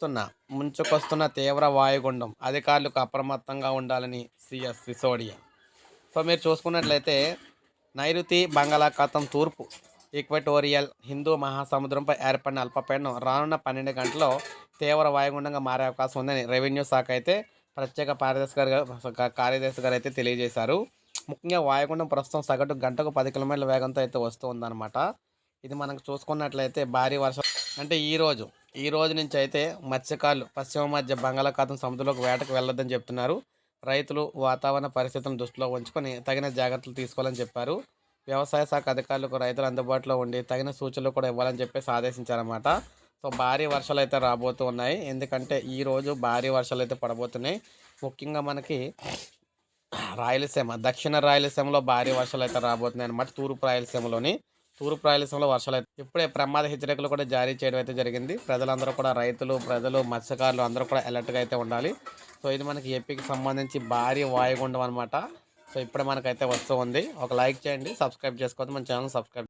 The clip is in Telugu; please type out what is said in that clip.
వస్తున్న ముంచుకొస్తున్న తీవ్ర వాయుగుండం అధికారులకు అప్రమత్తంగా ఉండాలని సిఎస్ సిసోడియా. సో మీరు చూసుకున్నట్లయితే నైరుతి బంగాళాఖాతం తూర్పు ఈక్వటోరియల్ హిందూ మహాసముద్రంపై ఏర్పడిన అల్పపీడనం రానున్న పన్నెండు గంటల్లో తీవ్ర వాయుగుండంగా మారే అవకాశం ఉందని రెవెన్యూ శాఖ అయితే ప్రత్యేక కార్యదర్శి గారు కార్యదర్శి గారు అయితే తెలియజేశారు. ముఖ్యంగా వాయుగుండం ప్రస్తుతం సగటు గంటకు పది కిలోమీటర్ల వేగంతో అయితే వస్తూ ఉందన్నమాట. ఇది మనకు చూసుకున్నట్లయితే భారీ వర్షం అంటే ఈరోజు ఈ రోజు నుంచి అయితే మత్స్యకారులు పశ్చిమ మధ్య బంగాళాఖాతం సముద్రంలోకి వేటకు వెళ్ళొద్దని చెప్తున్నారు. రైతులు వాతావరణ పరిస్థితులను దృష్టిలో ఉంచుకొని తగిన జాగ్రత్తలు తీసుకోవాలని చెప్పారు. వ్యవసాయ శాఖ అధికారులకు రైతులు అందుబాటులో ఉండి తగిన సూచనలు కూడా ఇవ్వాలని చెప్పేసి ఆదేశించారన్నమాట. సో భారీ వర్షాలు అయితే రాబోతూ ఉన్నాయి. ఎందుకంటే ఈ రోజు భారీ వర్షాలు అయితే పడబోతున్నాయి. ముఖ్యంగా మనకి రాయలసీమ దక్షిణ రాయలసీమలో భారీ వర్షాలు అయితే రాబోతున్నాయి అన్నమాట. తూర్పు రాయలసీమలోని తూర్పు రాయలసీమలో వర్షాలు అయితే ఇప్పుడే ప్రమాద హెచ్చరికలు కూడా జారీ చేయడం అయితే జరిగింది. ప్రజలందరూ కూడా రైతులు ప్రజలు మత్స్యకారులు అందరూ కూడా అలర్ట్గా అయితే ఉండాలి. సో ఇది మనకి ఏపీకి సంబంధించి భారీ వాయుగుండం అనమాట సో ఇప్పుడే మనకైతే వస్తూ ఉంది. ఒక లైక్ చేయండి సబ్స్క్రైబ్ చేసుకోవద్దు మన ఛానల్ సబ్స్క్రైబ్